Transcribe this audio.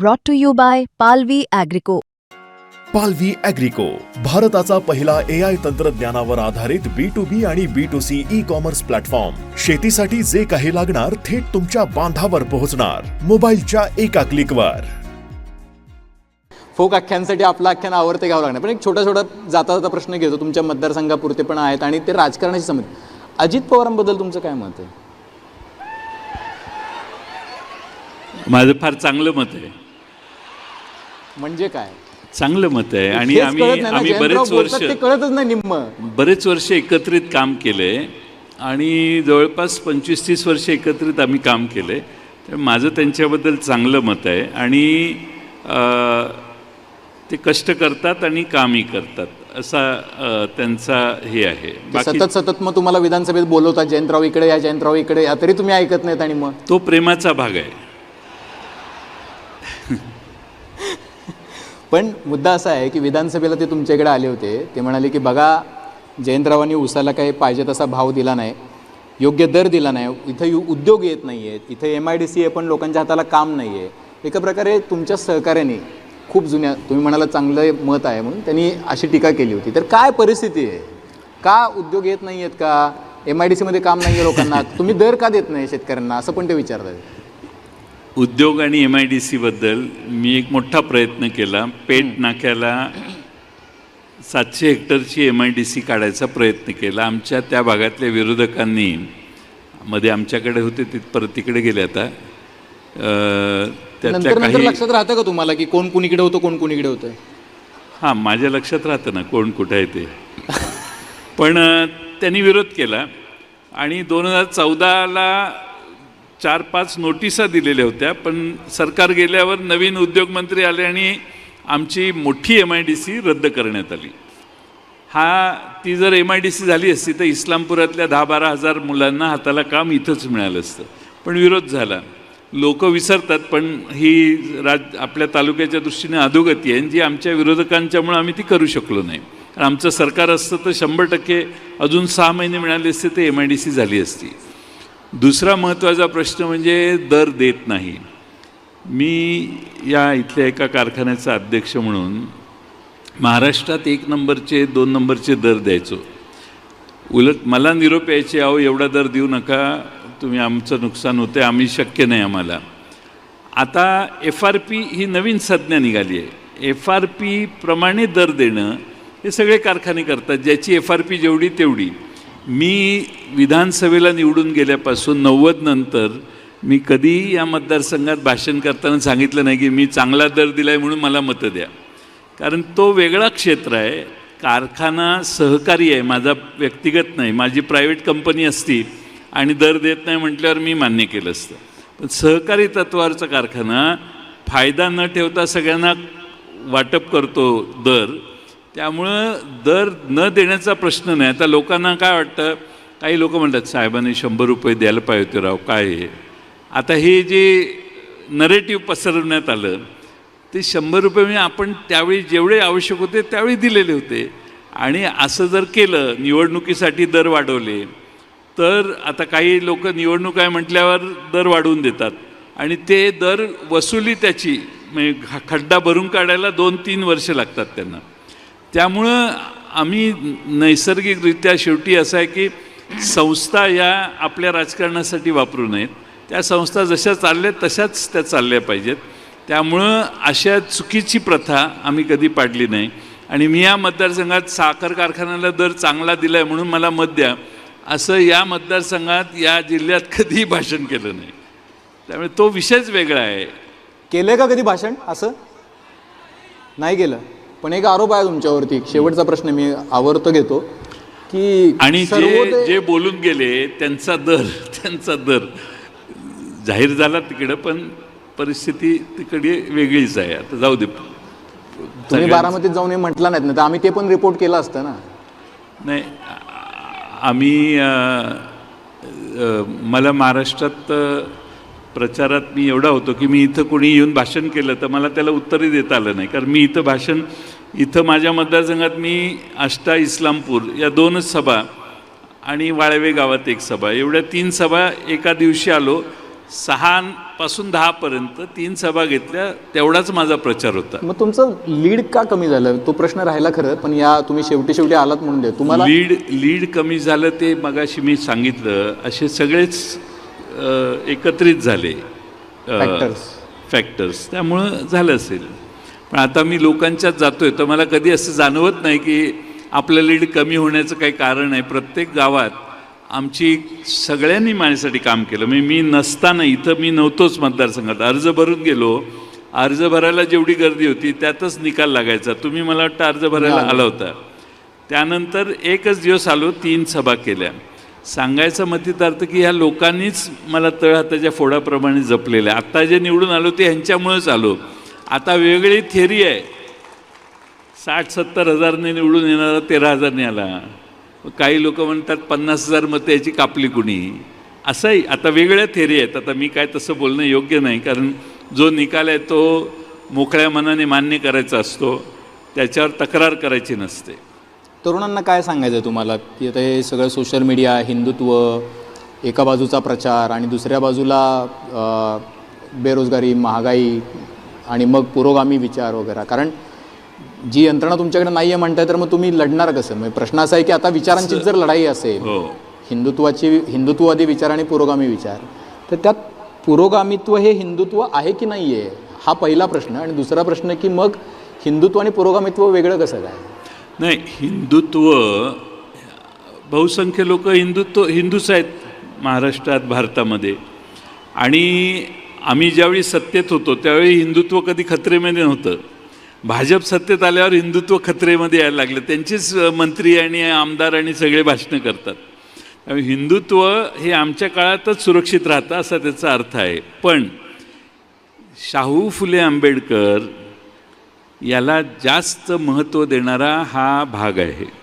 brought to you by Palvi Agrico. पालवी अॅग्रिको भारताचा पहिला ए आय तंत्रज्ञानावर आधारित बी टू बी आणि B to C e commerce platform शेतीसाठी जे काही लागणार थेट तुमच्या बांधावर पोहोचणार. मोबाईलच्या एका क्लिकवर फोक आख्यांसाठी आपलं आख्यान आवर्त घ्यावं लागणार. पण एक छोटा छोटा जाता जाता प्रश्न घेतो. तुमच्या मतदारसंघापुरते पण आहेत आणि ते राजकारणाशी संबंधित. अजित पवारांबद्दल तुमचं काय मत आहे? माझं फार चांगलं मत आहे. म्हणजे काय? चांगलं मत आहे. आणि आम्ही आम्ही बरेच वर्ष कळतच नाही निम्म. बरेच वर्ष एकत्रित काम केलंय आणि जवळपास पंचवीस तीस वर्ष एकत्रित आम्ही काम केलंय तर माझं त्यांच्याबद्दल चांगलं मत आहे. आणि ते कष्ट करतात आणि कामही करतात. असा त्यांचा हे आहे. सतत सतत मग तुम्हाला विधानसभेत बोलवतात जयंतराव इकडे या जयंतराव इकडे या तरी तुम्ही ऐकत नाहीत आणि मग? तो प्रेमाचा भाग आहे. पण मुद्दा असा आहे की विधानसभेला ते तुमच्याकडे आले होते. ते म्हणाले की बघा जयंतरावांनी उसाला काही पाहिजे तसा भाव दिला नाही योग्य दर दिला नाही इथं यु- उद्योग येत नाही आहेत इथं एम आय डी सी आहे पण लोकांच्या हाताला काम नाही आहे एका प्रकारे तुमच्या सहकार्याने खूप जुन्या तुम्ही म्हणाला चांगलं मत आहे म्हणून त्यांनी अशी टीका केली होती. तर काय परिस्थिती आहे? का उद्योग येत नाही आहेत का एम आय डी सीमध्ये काम नाही आहे लोकांना. तुम्ही दर का देत नाही शेतकऱ्यांना? असं पण ते विचारतात उद्योग आणि एम आय डी सीबद्दल मी एक मोठा प्रयत्न केला. पेट नाक्याला सातशे हेक्टरची एम आय डी सी काढायचा प्रयत्न केला. आमच्या त्या भागातल्या विरोधकांनी मध्ये आमच्याकडे होते ते परत तिकडे गेले आता. त्यातल्या नंतर नंतर काही लक्षात राहतं का तुम्हाला की कोण कुणीकडे होतं कोण कुणीकडे होतं हां माझ्या लक्षात राहतं ना कोण कुठं आहे ते. पण अ, त्यांनी विरोध केला. आणि दोन हजार चौदाला चार पाच नोटिसा दिलेल्या होत्या पण सरकार गेल्यावर नवीन उद्योगमंत्री आले आणि आमची मोठी एम आय डी सी रद्द करण्यात आली. हा ती जर एम आय डी सी झाली असती तर इस्लामपुरातल्या दहा बारा हजार मुलांना हाताला काम इथंच मिळालं असतं. पण विरोध झाला. लोक विसरतात पण ही राज आपल्या तालुक्याच्या दृष्टीने अधोगती आहे जी आमच्या विरोधकांच्यामुळे आम्ही ती करू शकलो नाही. कारण आमचं सरकार असतं तर शंभर टक्के अजून सहा महिने मिळाले असते तर एम आय डी सी झाली असती. दुसरा महत्त्वाचा प्रश्न म्हणजे दर देत नाही. मी या इथल्या एका कारखान्याचा अध्यक्ष म्हणून महाराष्ट्रात एक नंबरचे दोन नंबरचे दर द्यायचो. उलट मला निरोप यायचे अहो एवढा दर देऊ नका तुम्ही आमचं नुकसान होतं आम्ही शक्य नाही आम्हाला. आता एफ आर पी ही नवीन संज्ञा निघाली आहे. एफ आर पी प्रमाणे दर देणं हे सगळे कारखाने करतात ज्याची एफ आर पी जेवढी तेवढी. मी विधानसभेला निवडून गेल्यापासून नव्वद नंतर मी कधीही या मतदारसंघात भाषण करताना सांगितलं नाही की मी चांगला दर दिला आहे म्हणून मला मतं द्या. कारण तो वेगळा क्षेत्र आहे. कारखाना सहकारी आहे. माझा व्यक्तिगत नाही. माझी प्रायव्हेट कंपनी असती आणि दर देत नाही म्हटल्यावर मी मान्य केलं असतं. पण सहकारी तत्वावरचा कारखाना फायदा न ठेवता सगळ्यांना वाटप करतो दर. त्यामुळं दर न देण्याचा प्रश्न नाही. आता लोकांना काय वाटतं? काही लोक म्हणतात साहेबांनी शंभर रुपये द्यायला पाहिजे होते राव काय हे? आता हे जे नरेटिव्ह पसरवण्यात आलं ते शंभर रुपये म्हणजे आपण त्यावेळी जेवढे आवश्यक होते त्यावेळी दिलेले होते. आणि असं जर केलं निवडणुकीसाठी दर वाढवले तर आता काही लोक निवडणूक आहे म्हटल्यावर दर वाढवून देतात. आणि ते दर वसुली त्याची म्हणजे खड्डा भरून काढायला दोन तीन वर्ष लागतात त्यांना. त्यामुळं आम्ही नैसर्गिकरित्या शेवटी असं आहे की संस्था या आपल्या राजकारणासाठी वापरू नयेत. त्या संस्था जशा चालल्या तशाच त्या चालल्या पाहिजेत. त्यामुळं अशा चुकीची प्रथा आम्ही कधी पाडली नाही. आणि मी या मतदारसंघात साखर कारखान्याला दर चांगला दिला आहे म्हणून मला मत द्या. असं या मतदारसंघात या जिल्ह्यात कधीही भाषण केलं नाही. त्यामुळे तो विषयच वेगळा आहे. केलं का कधी भाषण? असं? नाही केलं. पण एक आरोप आहे तुमच्यावरती. शेवटचा प्रश्न मी आवर्त घेतो की आणि जे जे बोलून गेले त्यांचा दर त्यांचा दर. जाहीर झाला तिकडं पण परिस्थिती तिकडे वेगळीच आहे. आता जाऊ दे. तुम्ही बारामतीत जाऊन हे म्हटलं नाहीत ना तर आम्ही ते पण रिपोर्ट केलं असतं ना. नाही आम्ही मला महाराष्ट्रात प्रचारात मी एवढा होतो की मी इथं कोणी येऊन भाषण केलं तर मला त्याला उत्तरही देता आलं नाही. कारण मी इथं भाषण इथं माझ्या मतदारसंघात मी आष्टा इस्लामपूर या दोनच सभा आणि वाळवे गावात एक सभा. एवढ्या तीन सभा एका दिवशी आलो. सहापासून दहापर्यंत तीन सभा घेतल्या. तेवढाच माझा प्रचार होता. मग तुमचं लीड का कमी झालं? तो प्रश्न राहिला खरं पण या तुम्ही शेवटी शेवटी आलात म्हणून तुम्हाला लीड लीड कमी झालं ते मगाशी मी सांगितलं. असे सगळेच एकत्रित झाले. फॅक्टर्स त्यामुळं झालं असेल. पण आता मी लोकांच्यात जातोय तर मला कधी असं जाणवत नाही की आपलं लीड कमी होण्याचं काही कारण आहे. प्रत्येक गावात आमची सगळ्यांनी माझ्यासाठी काम केलं. म्हणजे मी नसताना इथं मी नव्हतोच मतदारसंघात. अर्ज भरून गेलो. अर्ज भरायला जेवढी गर्दी होती त्यातच निकाल लागायचा. तुम्ही मला वाटतं अर्ज भरायला आला होता. त्यानंतर एकच दिवस आलो तीन सभा केल्या. सांगायचा मतितार्थ की ह्या लोकांनीच मला तळहाताच्या फोडाप्रमाणे जपलेलं आहे. आत्ता जे निवडून आलो ते ह्यांच्यामुळेच आलो. आता वेगळी थेरी आहे. साठ सत्तर हजारने निवडून येणारा तेरा हजारने आला. काही लोक म्हणतात पन्नास हजार मतं याची कापली कुणी. असंही आता वेगळ्या थेरी आहेत. आता मी काय तसं बोलणं योग्य नाही कारण जो निकाल आहे तो मोकळ्या मनाने मान्य करायचा असतो. त्याच्यावर तक्रार करायची नसते. तरुणांना काय सांगायचं आहे तुम्हाला? की आता हे सगळं सोशल मीडिया हिंदुत्व एका बाजूचा प्रचार आणि दुसऱ्या बाजूला बेरोजगारी महागाई आणि मग पुरोगामी विचार वगैरे. कारण जी यंत्रणा तुमच्याकडे नाही आहे म्हणताय तर मग तुम्ही लढणार कसं? म्हणजे प्रश्न असा आहे की आता विचारांची जर लढाई असेल हो. हिंदुत्वाची हिंदुत्ववादी विचार आणि पुरोगामी विचार तर त्यात पुरोगामित्व हे हिंदुत्व आहे की नाही आहे हा पहिला प्रश्न. आणि दुसरा प्रश्न की मग हिंदुत्व आणि पुरोगामित्व वेगळं कसं काय? नाही हिंदुत्व बहुसंख्य लोक हिंदुत्व हिंदूच आहेत महाराष्ट्रात भारतामध्ये. आणि आम्ही ज्यावेळी सत्तेत होतो त्यावेळी हिंदुत्व कधी खत्रेमध्ये नव्हतं. भाजप सत्तेत आल्यावर हिंदुत्व खत्रेमध्ये यायला लागलं. त्यांचेच मंत्री आणि आमदार आणि सगळे भाषणं करतात. त्यामुळे हिंदुत्व हे आमच्या काळातच सुरक्षित राहतं असा त्याचा अर्थ आहे. पण शाहू फुले आंबेडकर याला जास्त महत्त्व देणारा हा भाग आहे.